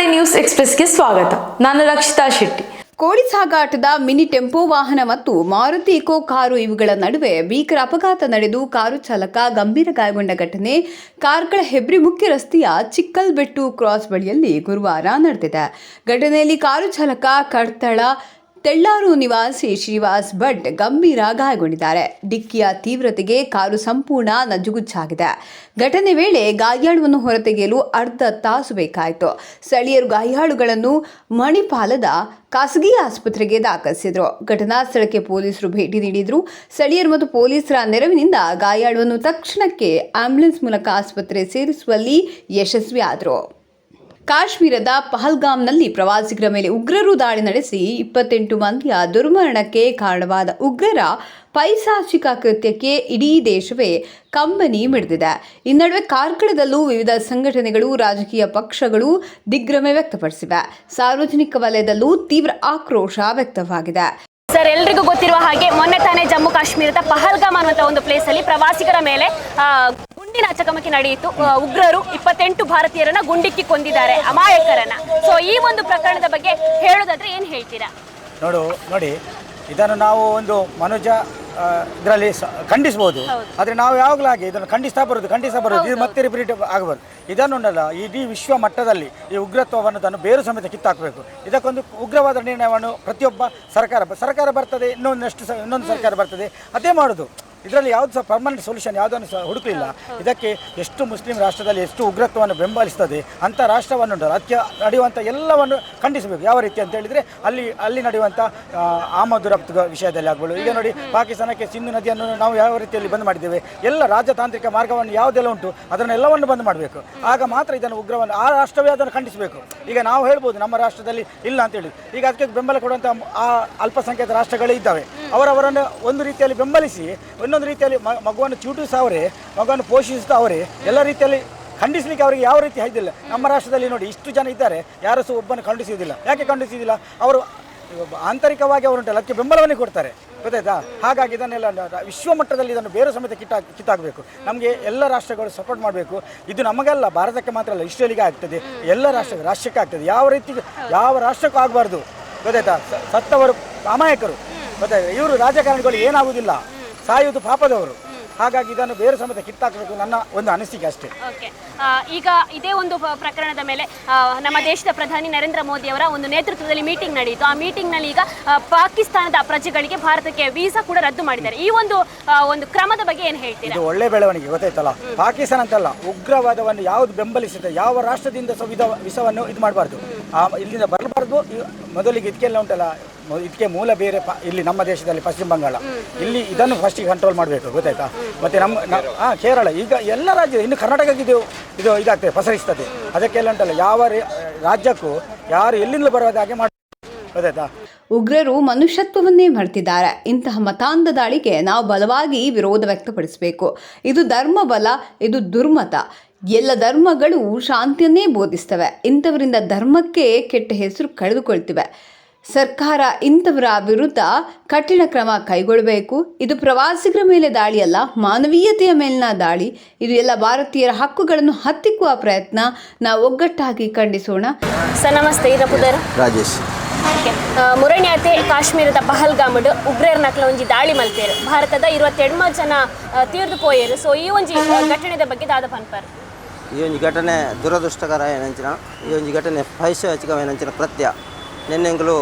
ಕನ್ನಡಿ ನ್ಯೂಸ್ ಎಕ್ಸ್ಪ್ರೆಸ್ಗೆ ಸ್ವಾಗತ. ನಾನು ರಕ್ಷಿತಾ ಶೆಟ್ಟಿ. ಕೋಳಿ ಸಾಗಾಟದ ಮಿನಿ ಟೆಂಪೋ ವಾಹನ ಮತ್ತು ಮಾರುತಿ ಇಕೋ ಕಾರು ಇವುಗಳ ನಡುವೆ ಭೀಕರ ಅಪಘಾತ ನಡೆದು ಕಾರು ಚಾಲಕ ಗಂಭೀರ ಗಾಯಗೊಂಡ ಘಟನೆ ಕಾರ್ಕಳ ಹೆಬ್ರಿ ಮುಖ್ಯ ರಸ್ತೆಯ ಚಿಕ್ಕಲ್ಬೆಟ್ಟು ಕ್ರಾಸ್ ಬಳಿಯಲ್ಲಿ ಗುರುವಾರ ನಡೆದಿದೆ. ಘಟನೆಯಲ್ಲಿ ಕಾರು ಚಾಲಕ ಕಡ್ತಳ ತೆಳ್ಳಾರು ನಿವಾಸಿ ಶ್ರೀವಾಸ್ ಭಟ್ ಗಂಭೀರ ಗಾಯಗೊಂಡಿದ್ದಾರೆ. ಡಿಕ್ಕಿಯ ತೀವ್ರತೆಗೆ ಕಾರು ಸಂಪೂರ್ಣ ನಜ್ಜುಗುಜ್ಜಾಗಿದೆ ಘಟನೆ ವೇಳೆ ಗಾಯಾಳುವನ್ನು ಹೊರತೆಗೆಯಲು ಅರ್ಧ ತಾಸು ಬೇಕಾಯಿತು. ಸ್ಥಳೀಯರು ಗಾಯಾಳುಗಳನ್ನು ಮಣಿಪಾಲದ ಖಾಸಗಿ ಆಸ್ಪತ್ರೆಗೆ ದಾಖಲಿಸಿದರು. ಘಟನಾ ಸ್ಥಳಕ್ಕೆ ಪೊಲೀಸರು ಭೇಟಿ ನೀಡಿದ್ರು. ಸ್ಥಳೀಯರು ಮತ್ತು ಪೊಲೀಸರ ನೆರವಿನಿಂದ ಗಾಯಾಳುವನ್ನು ತಕ್ಷಣಕ್ಕೆ ಆಂಬ್ಯುಲೆನ್ಸ್ ಮೂಲಕ ಆಸ್ಪತ್ರೆ ಸೇರಿಸುವಲ್ಲಿ ಯಶಸ್ವಿಯಾದರು. ಕಾಶ್ಮೀರದ ಪಹಲ್ಗಾಮ್ನಲ್ಲಿ ಪ್ರವಾಸಿಗರ ಮೇಲೆ ಉಗ್ರರು ದಾಳಿ ನಡೆಸಿ ಇಪ್ಪತ್ತೆಂಟು ಮಂದಿಯ ದುರ್ಮರಣಕ್ಕೆ ಕಾರಣವಾದ ಉಗ್ರರ ಪೈಸಾಚಿಕ ಕೃತ್ಯಕ್ಕೆ ಇಡೀ ದೇಶವೇ ಕಂಬನಿ ಮಿಡಿದಿದೆ. ಈ ನಡುವೆ ಕಾರ್ಕಳದಲ್ಲೂ ವಿವಿಧ ಸಂಘಟನೆಗಳು, ರಾಜಕೀಯ ಪಕ್ಷಗಳು ದಿಗ್ಭ್ರಮೆ ವ್ಯಕ್ತಪಡಿಸಿವೆ. ಸಾರ್ವಜನಿಕ ವಲಯದಲ್ಲೂ ತೀವ್ರ ಆಕ್ರೋಶ ವ್ಯಕ್ತವಾಗಿದೆ. ಸರ್, ಎಲ್ರಿಗೂ ಗೊತ್ತಿರುವ ಹಾಗೆ ಮೊನ್ನೆ ತಾನೇ ಜಮ್ಮು ಕಾಶ್ಮೀರದ ಪಹಲ್ಗಾಮ್ ಅನ್ನುವಂಥ ಒಂದು ಪ್ಲೇಸಲ್ಲಿ ಪ್ರವಾಸಿಗರ ಮೇಲೆ ಗುಂಡಿನ ಚಕಮಕಿ ನಡೆಯಿತು. ಉಗ್ರರು ಇಪ್ಪತ್ತೆಂಟು ಭಾರತೀಯರನ್ನ ಗುಂಡಿಕ್ಕಿ ಕೊಂದಿದ್ದಾರೆ ಅಮಾಯಕರನ್ನ. ಸೊ ಈ ಒಂದು ಪ್ರಕರಣದ ಬಗ್ಗೆ ಹೇಳೋದಾದ್ರೆ ಏನ್ ಹೇಳ್ತೀರಾ? ನೋಡು ನೋಡಿ ಇದನ್ನು ನಾವು ಒಂದು ಮನುಜ ಇದರಲ್ಲಿ ಖಂಡಿಸ್ಬೋದು. ಆದರೆ ನಾವು ಯಾವಾಗಲೂ ಹಾಗೆ ಇದನ್ನು ಖಂಡಿಸ್ತಾ ಬರೋದು ಖಂಡಿಸ್ತಾ ಬರೋದು. ಇದು ಮತ್ತೆ ರಿಪೀಟ್ ಆಗಬಾರ್ದು. ಇದನ್ನು ಉಂಟಲ್ಲ ಇಡೀ ವಿಶ್ವ ಮಟ್ಟದಲ್ಲಿ ಈ ಉಗ್ರತ್ವವನ್ನು ತಾನು ಬೇರು ಸಮೇತ ಕಿತ್ತಾಕಬೇಕು. ಇದಕ್ಕೊಂದು ಉಗ್ರವಾದ ನಿರ್ಣಯವನ್ನು ಪ್ರತಿಯೊಬ್ಬ ಸರ್ಕಾರ ಸರ್ಕಾರ ಬರ್ತದೆ ಇನ್ನೊಂದಷ್ಟು ಇನ್ನೊಂದು ಸರ್ಕಾರ ಬರ್ತದೆ ಅದೇ ಮಾಡೋದು. ಇದರಲ್ಲಿ ಯಾವುದು ಸಹ ಪರ್ಮನೆಂಟ್ ಸೊಲ್ಯೂಷನ್ ಯಾವುದನ್ನು ಸಹ ಹುಡುಕಲಿಲ್ಲ. ಇದಕ್ಕೆ ಎಷ್ಟು ಮುಸ್ಲಿಂ ರಾಷ್ಟ್ರದಲ್ಲಿ ಎಷ್ಟು ಉಗ್ರತ್ವವನ್ನು ಬೆಂಬಲಿಸ್ತದೆ ಅಂಥ ರಾಷ್ಟ್ರವನ್ನು ಉಂಟಲ್ಲ ಅದಕ್ಕೆ ನಡೆಯುವಂಥ ಎಲ್ಲವನ್ನು ಖಂಡಿಸಬೇಕು. ಯಾವ ರೀತಿ ಅಂತ ಹೇಳಿದರೆ ಅಲ್ಲಿ ಅಲ್ಲಿ ನಡೆಯುವಂಥ ಆಮದು ರಫ್ತು ವಿಷಯದಲ್ಲಿ ಆಗ್ಬೋದು. ಈಗ ನೋಡಿ ಪಾಕಿಸ್ತಾನಕ್ಕೆ ಸಿಂಧು ನದಿಯನ್ನು ನಾವು ಯಾವ ರೀತಿಯಲ್ಲಿ ಬಂದ್ ಮಾಡಿದ್ದೇವೆ ಎಲ್ಲ ರಾಜತಾಂತ್ರಿಕ ಮಾರ್ಗವನ್ನು ಯಾವುದೆಲ್ಲ ಉಂಟು ಅದನ್ನೆಲ್ಲವನ್ನು ಬಂದ್ ಮಾಡಬೇಕು. ಆಗ ಮಾತ್ರ ಇದನ್ನು ಉಗ್ರವನ್ನು ಆ ರಾಷ್ಟ್ರವೇ ಅದನ್ನು ಖಂಡಿಸಬೇಕು. ಈಗ ನಾವು ಹೇಳ್ಬೋದು ನಮ್ಮ ರಾಷ್ಟ್ರದಲ್ಲಿ ಇಲ್ಲ ಅಂತೇಳಿ ಈಗ ಅದಕ್ಕೆ ಬೆಂಬಲ ಕೊಡುವಂಥ ಆ ಅಲ್ಪಸಂಖ್ಯಾತ ರಾಷ್ಟ್ರಗಳೇ ಇದ್ದಾವೆ. ಅವರವರನ್ನು ಒಂದು ರೀತಿಯಲ್ಲಿ ಬೆಂಬಲಿಸಿ ಇನ್ನೊಂದು ರೀತಿಯಲ್ಲಿ ಮಗುವನ್ನು ಚೂಟಿಸ್ತಾ ಅವರೇ ಮಗುವನ್ನು ಪೋಷಿಸ್ತಾ ಅವರೇ ಎಲ್ಲ ರೀತಿಯಲ್ಲಿ ಖಂಡಿಸಲಿಕ್ಕೆ ಅವರಿಗೆ ಯಾವ ರೀತಿ ಹೈದಿಲ್ಲ. ನಮ್ಮ ರಾಷ್ಟ್ರದಲ್ಲಿ ನೋಡಿ ಇಷ್ಟು ಜನ ಇದ್ದಾರೆ, ಯಾರು ಸಹ ಒಬ್ಬನ ಖಂಡಿಸುವುದಿಲ್ಲ ಯಾಕೆ ಖಂಡಿಸುವುದಿಲ್ಲ ಅವರು ಆಂತರಿಕವಾಗಿ ಅವರುಂಟಲ್ಲ, ಅದಕ್ಕೆ ಬೆಂಬಲವನ್ನೇ ಕೊಡ್ತಾರೆ. ಗೊತ್ತಾಯ್ತಾ? ಹಾಗಾಗಿ ಇದನ್ನೆಲ್ಲ ವಿಶ್ವ ಮಟ್ಟದಲ್ಲಿ ಇದನ್ನು ಬೇರೆ ಸಮೇತ ಕಿಟ್ಟ ಕಿತ್ತಾಕಬೇಕು. ನಮಗೆ ಎಲ್ಲ ರಾಷ್ಟ್ರಗಳು ಸಪೋರ್ಟ್ ಮಾಡಬೇಕು. ಇದು ನಮಗಲ್ಲ, ಭಾರತಕ್ಕೆ ಮಾತ್ರ ಅಲ್ಲ, ಇಸ್ರೇಲಿಗೆ ಆಗ್ತದೆ. ಎಲ್ಲ ರಾಷ್ಟ್ರ ರಾಷ್ಟ್ರಕ್ಕೆ ಆಗ್ತದೆ. ಯಾವ ರೀತಿ ಯಾವ ರಾಷ್ಟ್ರಕ್ಕೂ ಆಗಬಾರ್ದು. ಗೊತ್ತಾಯ್ತಾ? ಸತ್ತವರು ಅಮಾಯಕರು ಗೊತ್ತಾಯ್ತಾ? ಇವರು ರಾಜಕಾರಣಿಗಳು ಏನಾಗುವುದಿಲ್ಲ. ಸಾಯುವುದು ಪಾಪದವರು. ಹಾಗಾಗಿ ಇದನ್ನು ಬೇರೆ ಸಮೇತ ಕಿತ್ತಾಕಬೇಕು ನನ್ನ ಒಂದು ಅನಿಸಿಕೆ ಅಷ್ಟೇ. ಓಕೆ. ಈಗ ಇದೇ ಒಂದು ಪ್ರಕರಣದ ಮೇಲೆ ನಮ್ಮ ದೇಶದ ಪ್ರಧಾನಿ ನರೇಂದ್ರ ಮೋದಿ ಅವರ ಒಂದು ನೇತೃತ್ವದಲ್ಲಿ ಮೀಟಿಂಗ್ ನಡೆಯಿತು. ಆ ಮೀಟಿಂಗ್ನಲ್ಲಿ ಈಗ ಪಾಕಿಸ್ತಾನದ ಪ್ರಜೆಗಳಿಗೆ ಭಾರತಕ್ಕೆ ವೀಸಾ ಕೂಡ ರದ್ದು ಮಾಡಿದ್ದಾರೆ. ಈ ಒಂದು ಒಂದು ಕ್ರಮದ ಬಗ್ಗೆ ಏನು ಹೇಳ್ತೀರಾ? ಇದು ಒಳ್ಳೆ ಬೆಳವಣಿಗೆ ಗೊತ್ತಾಯ್ತಲ್ಲ? ಪಾಕಿಸ್ತಾನ ಅಂತಲ್ಲ ಉಗ್ರವಾದವನ್ನು ಯಾವುದು ಬೆಂಬಲಿಸುತ್ತೆ ಯಾವ ರಾಷ್ಟ್ರದಿಂದ ವಿಸವನ್ನು ವಿಧ ವಿಷವನ್ನು ಇದು ಮಾಡಬಾರ್ದು. ಇಲ್ಲಿಂದ ಬರಬಾರ್ದು. ಮೊದಲಿಗೆ ಇದಕ್ಕೆಲ್ಲ ಉಂಟಲ್ಲ ಇದಕ್ಕೆ ಮೂಲ ಬೇರೆ ಪ- ಇಲ್ಲಿ ನಮ್ಮ ದೇಶದಲ್ಲಿ ಪಶ್ಚಿಮ ಬಂಗಾಳ. ಇಲ್ಲಿ ಇದನ್ನು ಫಸ್ಟಿಗೆ ಕಂಟ್ರೋಲ್ ಮಾಡಬೇಕು ಗೊತ್ತಾಯ್ತಾ? ಮತ್ತೆ ನಮ್ಮ ಹಾ ಕೇರಳ ಈಗ ಎಲ್ಲ ರಾಜ್ಯ ಇನ್ನು ಕರ್ನಾಟಕಕ್ಕೆ ಇದು ಇದು ಇದಾಗ್ತದೆ ಪಸರಿಸ್ತದೆ. ಅದಕ್ಕೆಲ್ಲ ಉಂಟಲ್ಲ ಯಾವ ರೇ- ರಾಜ್ಯಕ್ಕೂ ಯಾರು ಎಲ್ಲಿಂದಲೂ ಬರೋದ ಹಾಗೆ ಮಾಡಿ ಗೊತ್ತಾಯ್ತಾ? ಉಗ್ರರು ಮನುಷ್ಯತ್ವವನ್ನೇ ಮರೆತಿದ್ದಾರೆ. ಇಂತಹ ಮತಾಂಧ ದಾಳಿಗೆ ನಾವು ಬಲವಾಗಿ ವಿರೋಧ ವ್ಯಕ್ತಪಡಿಸಬೇಕು. ಇದು ಧರ್ಮ ಬಲ ಇದು ದುರ್ಮತ. ಎಲ್ಲ ಧರ್ಮಗಳು ಶಾಂತಿಯನ್ನೇ ಬೋಧಿಸ್ತವೆ. ಇಂಥವರಿಂದ ಧರ್ಮಕ್ಕೆ ಕೆಟ್ಟ ಹೆಸರು ಕಳೆದುಕೊಳ್ತಿವೆ. ಸರ್ಕಾರ ಇಂಥವರ ವಿರುದ್ಧ ಕಠಿಣ ಕ್ರಮ ಕೈಗೊಳ್ಳಬೇಕು. ಇದು ಪ್ರವಾಸಿಗರ ಮೇಲೆ ದಾಳಿಯಲ್ಲ ಮಾನವೀಯತೆಯ ಮೇಲಿನ ದಾಳಿ. ಇದು ಎಲ್ಲ ಭಾರತೀಯರ ಹಕ್ಕುಗಳನ್ನು ಹತ್ತಿಕ್ಕುವ ಪ್ರಯತ್ನ ನಾವು ಒಗ್ಗಟ್ಟಾಗಿ ಖಂಡಿಸೋಣ. ಸರ್ ನಮಸ್ತೆ. ಇರಪುದರ ರಾಜೇಶ್. ಮುರಣ್ಯಾತೆ ಕಾಶ್ಮೀರದ ಪಹಲ್ಗಾಮಡ್ ಉಗ್ರರ ನಕಲ ಒಂಜಿ ದಾಳಿ ಮಲ್ತೇರು ಭಾರತದ ಇರುವತ್ತೆಡ್ಮ ಜನ ತೀರ್ದು ಪೋಯರು. ಸೊ ಈ ಒಂಜಿ ಘಟನೆದ ಬಗ್ಗೆ ದಾದ ಪನ್ಪರ್ ಈ ಒಂದು ಘಟನೆ ದುರದೃಷ್ಟಕರ ಏನಂಚಿನ ಈ ಒಂದು ಘಟನೆ ಪೈಶಾಚಿಕವೇನಂಚಿನ ಕೃತ್ಯ. ನಿನ್ನೆಂಗಳು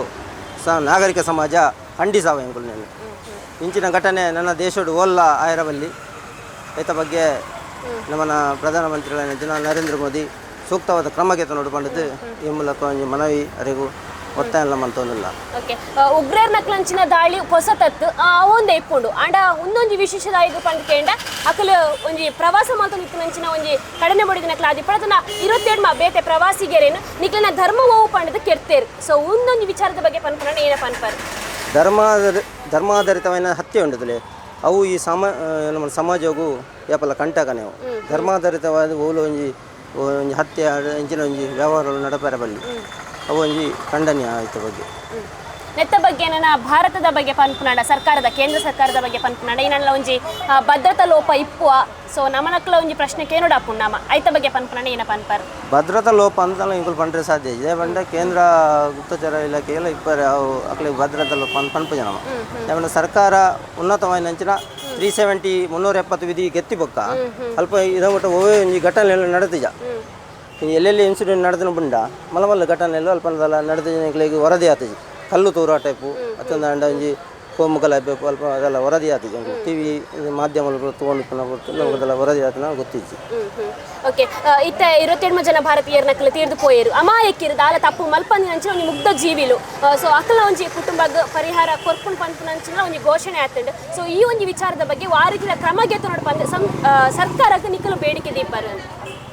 ಸ ನಾಗರಿಕ ಸಮಾಜ ಖಂಡಿಸಾವ ಎಂಗಳು ನೆನ್ನೆ. ಇಂಚಿನ ಘಟನೆ ನನ್ನ ದೇಶದ ಓಲ್ಲ ಆಯರವಲ್ಲಿ. ಐತ ಬಗ್ಗೆ ನಮ್ಮನ ಪ್ರಧಾನಮಂತ್ರಿಗಳ ನರೇಂದ್ರ ಮೋದಿ ಸೂಕ್ತವಾದ ಕ್ರಮಕ್ಕೆ ನೋಡಿಕೊಂಡಿದ್ದು ಈ ಮೂಲಕ ಮನವಿ, ಅರಿವು ಒತ್ತಾಯ ಮಂತೊಂದುಲ್ಲ ಓಕೆ. ಉಗ್ರರ ನಕ್ಲಂಚಿನ ದಾಳಿ ಹೊಸತತ್ತು ಅವೊಂದು ಇಪ್ಪುಂಡು ಆಂಡ ಒಂದೊಂಜಿ ವಿಶೇಷದಾಯಕ ಪಂಡ್ ಕೇಂಡ ಅಕಲು ಒಂಜಿ ಪ್ರವಾಸ ಮಾತು ಒಂದು ಒಂಜಿ ಕಡನೆ ಬಡಿದ ನಕ್ಲ ಆದಿ ಇರುತ್ತೇಡ್ ಮಾ ಬೇತೆ ಪ್ರವಾಸಿಗೆರೇನು ನಿಕ್ಲನ ಧರ್ಮ ಓವು ಪಂಡದ ಕೆರ್ತೇರು ಸೊ ಒಂದೊಂದು ವಿಚಾರದ ಬಗ್ಗೆ ಪನ್ಪರಣ ಏನ ಪನ್ಪರ್? ಧರ್ಮಾಧಾರಿ ಧರ್ಮಾಧಾರಿತమైన ಹತ್ಯೆ ಉಂಡದಲ್ಲಿ ಅವು ಈ ಸಮ ನಮ್ಮ ಸಮಾಜಗೂ ಯಾಪಲ್ಲ ಕಂಟಕನೆ ಧರ್ಮಾಧಾರಿತವಾದ ಓಲು ಒಂಜಿ ಹತ್ಯೆ ಎರಡು ಇಂಚಿನ ಒಂಜಿ ವ್ಯವಹಾರಗಳು ನಡಪರ ಬಲ್ಲಿ. ಅವು ಒಂಜಿ ಖಂಡನೀಯ ಆಯ್ತು ಬಗ್ಗೆ. ನೆತ್ತ ಬಗ್ಗೆ ನನ್ನ ಭಾರತದ ಬಗ್ಗೆ ಪನ್ಪುನಾಡ ಸರ್ಕಾರದ ಕೇಂದ್ರ ಸರ್ಕಾರದ ಬಗ್ಗೆ ಪನ್ಪುನಾಡ ಏನಲ್ಲ ಒಂಜಿ ಭದ್ರತಾ ಲೋಪ ಇಪ್ಪುವ. ಸೊ ನಮನಕ್ಲ ಒಂಜಿ ಪ್ರಶ್ನೆ ಕೇನೋಡ ಪುಣ್ಣಾಮ ಐತ ಬಗ್ಗೆ ಪನ್ಪುನಾಡ ಏನ ಪನ್ಪರ್ ಭದ್ರತಾ ಲೋಪ ಅಂತ ಇಂಕುಲು ಪಂಡ್ರೆ ಸಾಧ್ಯ ಇದೆ. ಬಂಡ ಕೇಂದ್ರ ಗುಪ್ತಚರ ಇಲಾಖೆಯಲ್ಲ ಇಪ್ಪರೆ ಅವು ಅಕ್ಲಿಗೆ ಭದ್ರತಾ ಲೋಪ ಅಂತ ಪನ್ಪುಜ ಜನ ಸರ್ಕಾರ ಉನ್ನತವಾಗಿ ಅಂಚಿನ ತ್ರೀ ಸೆವೆಂಟಿ ಮುನ್ನೂರ ಎಪ್ಪತ್ತು ವಿಧಿ ಗೆತ್ತಿ ಬೊಕ್ಕ. ಅಲ್ಪ ಇದೊಂದು ಒವ್ವೇ ಒಂಜಿ ಘಟನೆ ಎಲ್ಲ ನಡೆದಿಜ. ಎಲ್ಲೆಲ್ಲಿ ಇನ್ಸಿಡೆಂಟ್ ನಡೆದನು ಬಂಡ ಮಲ್ಲ ಮಲ್ಲ ಘಟನೆ ಎಲ್ಲ ಅಲ್ಪನದಲ್ಲ ನಡೆದಿನ ವರದಿ ಆತಜಿ. ಕಲ್ಲು ತೂರ ಟೈಪು ಅತ್ತೊಂದು ಅಂಡ ಒಂಜಿ ಕೋಮು ಕಲಾಪೇಪು ಅಲ್ಪ ಅದೆಲ್ಲ ವರದಿ ಆತಜಿ ಟಿ ವಿ ಮಾಧ್ಯಮಗಳು ತೊಗೊಂಡು ನಮಗದೆಲ್ಲ ವರದಿ ಆತನ ಗೊತ್ತಿಜ್ಜಿ ಓಕೆ ಇತ್ತ ಇರುವತ್ತೆರಡು ಜನ ಭಾರತೀಯರ ನಕಲು ತೀರ್ದು ಪೋಯರು. ಅಮಾಯಕಿರು ದಾಲ ತಪ್ಪು ಮಲ್ಪಂದಿನಂಚಿನ ಒಂದು ಮುಗ್ಧ ಜೀವಿಲು. ಸೊ ಅಕಲ ಒಂಜಿ ಕುಟುಂಬಗ್ ಪರಿಹಾರ ಕೊರ್ಪುಂಡು ಪಂಪುನಂಚಿನ ಒಂದು ಘೋಷಣೆ ಆಗ್ತದೆ ಸೊ ಈ ಒಂದು ವಿಚಾರದ ಬಗ್ಗೆ ವಾರದಿನ ಕ್ರಮಗೆ ನೋಡ್ಪಂದು ಬಂದ ಸರ್ಕಾರಕ್ಕೆ ನಿಕ್ಕಲು ಬೇಡಿಕೆ ದೀಪಾರು ಅಂತ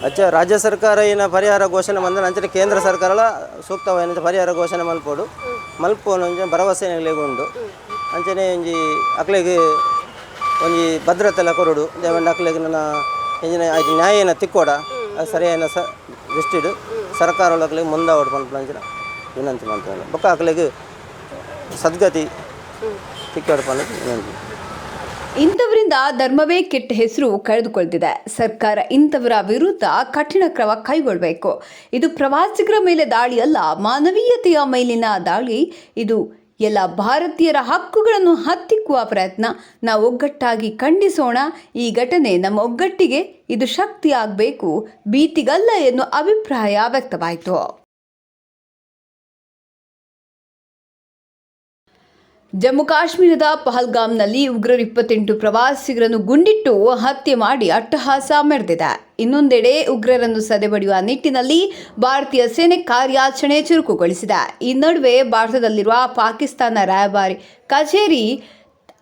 ಅಚ್ಚ ರಾಜ್ಯ ಸರ್ಕಾರ ಏನ ಪರಿಹಾರ ಘೋಷಣೆ ಬಂದ ನಂತರ ಕೇಂದ್ರ ಸರ್ಕಾರ ಸೂಕ್ತವಾದ ಪರಿಹಾರ ಘೋಷಣೆ ಮಲ್ಪೋಡು. ಮಲ್ಪೋನು ಭರವಸೆ ಉಂಡು ಅಂಚನೆ ಒಂಜಿ ಅಕ್ಲೆಗೆ ಒಂಜಿ ಭದ್ರತೆ ಎಲ್ಲ ಕೊರಡು ದೇವಂಡ ಅಕ್ಲೆಗೆ ನನ್ನ ಎಂಜಿನ ಆಯ್ತು ನ್ಯಾಯನ ತಿಕ್ಕೋಡ. ಅದು ಸರಿಯಾದ ಸ ದೃಷ್ಟಿಡು. ಸರ್ಕಾರ ಒಳಗಲಿ ಮುಂದೆ ಪಂಪ ಅಂಚಿನ ವಿನಂತಿ ಮಾಡ್ತಾನೆ. ಬೊಕ್ಕ ಅಕ್ಲೆಗೆ ಸದ್ಗತಿ ತಿಕ್ಕೋಡ್ ಪಂಡ ವಿನಂತಿ. ಇಂಥವರಿಂದ ಧರ್ಮವೇ ಕೆಟ್ಟ ಹೆಸರು ಕಳೆದುಕೊಳ್ತಿದೆ. ಸರ್ಕಾರ ಇಂಥವರ ವಿರುದ್ಧ ಕಠಿಣ ಕ್ರಮ ಕೈಗೊಳ್ಳಬೇಕು ಇದು ಪ್ರವಾಸಿಗರ ಮೇಲೆ ದಾಳಿ ಅಲ್ಲ ಮಾನವೀಯತೆಯ ಮೇಲಿನ ದಾಳಿ. ಇದು ಎಲ್ಲ ಭಾರತೀಯರ ಹಕ್ಕುಗಳನ್ನು ಹತ್ತಿಕ್ಕುವ ಪ್ರಯತ್ನ ನಾವು ಒಗ್ಗಟ್ಟಾಗಿ ಖಂಡಿಸೋಣ. ಈ ಘಟನೆ ನಮ್ಮ ಒಗ್ಗಟ್ಟಿಗೆ ಇದು ಶಕ್ತಿಯಾಗಬೇಕು. ಭೀತಿಗಲ್ಲ ಎನ್ನುವ ಅಭಿಪ್ರಾಯ ವ್ಯಕ್ತವಾಯಿತು. ಜಮ್ಮು ಕಾಶ್ಮೀರದ ಪಹಲ್ಗಾಮ್ನಲ್ಲಿ ಉಗ್ರರು ಇಪ್ಪತ್ತೆಂಟು ಪ್ರವಾಸಿಗರನ್ನು ಗುಂಡಿಟ್ಟು ಹತ್ಯೆ ಮಾಡಿ ಅಟ್ಟಹಾಸ ಮೆರೆದಿದೆ. ಇನ್ನೊಂದೆಡೆ ಉಗ್ರರನ್ನು ಸದೆಬಡಿಯುವ ನಿಟ್ಟಿನಲ್ಲಿ ಭಾರತೀಯ ಸೇನೆ ಕಾರ್ಯಾಚರಣೆ ಚುರುಕುಗೊಳಿಸಿದೆ. ಈ ನಡುವೆ ಭಾರತದಲ್ಲಿರುವ ಪಾಕಿಸ್ತಾನ ರಾಯಭಾರಿ ಕಚೇರಿ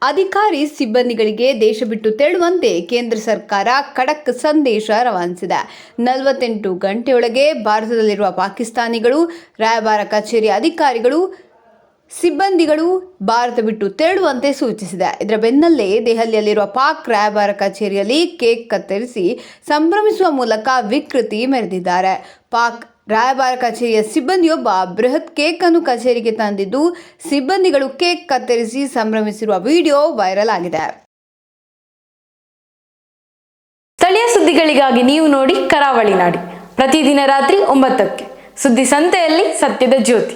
ಅಧಿಕಾರಿ ಸಿಬ್ಬಂದಿಗಳಿಗೆ ದೇಶ ಬಿಟ್ಟು ತೆರಳುವಂತೆ ಕೇಂದ್ರ ಸರ್ಕಾರ ಖಡಕ್ ಸಂದೇಶ ರವಾನಿಸಿದೆ. ನಲವತ್ತೆಂಟು ಗಂಟೆಯೊಳಗೆ ಭಾರತದಲ್ಲಿರುವ ಪಾಕಿಸ್ತಾನಿಗಳು, ರಾಯಭಾರ ಕಚೇರಿ ಅಧಿಕಾರಿಗಳು ಸಿಬ್ಬಂದಿಗಳು ಭಾರತ ಬಿಟ್ಟು ತೆರಳುವಂತೆ ಸೂಚಿಸಿದೆ. ಇದರ ಬೆನ್ನಲ್ಲೇ ದೆಹಲಿಯಲ್ಲಿರುವ ಪಾಕ್ ರಾಯಭಾರ ಕಚೇರಿಯಲ್ಲಿ ಕೇಕ್ ಕತ್ತರಿಸಿ ಸಂಭ್ರಮಿಸುವ ಮೂಲಕ ವಿಕೃತಿ ಮೆರೆದಿದ್ದಾರೆ. ಪಾಕ್ ರಾಯಭಾರ ಕಚೇರಿಯ ಸಿಬ್ಬಂದಿಯೊಬ್ಬ ಬೃಹತ್ ಕೇಕ್ ಅನ್ನು ಕಚೇರಿಗೆ ತಂದಿದ್ದು, ಸಿಬ್ಬಂದಿಗಳು ಕೇಕ್ ಕತ್ತರಿಸಿ ಸಂಭ್ರಮಿಸಿರುವ ವಿಡಿಯೋ ವೈರಲ್ ಆಗಿದೆ. ಸ್ಥಳೀಯ ಸುದ್ದಿಗಳಿಗಾಗಿ ನೀವು ನೋಡಿ ಕರಾವಳಿ ನಾಡಿ. ಪ್ರತಿದಿನ ರಾತ್ರಿ ಒಂಬತ್ತಕ್ಕೆ ಸುದ್ದಿ ಸಂತೆಯಲ್ಲಿ ಸತ್ಯದ ಜ್ಯೋತಿ.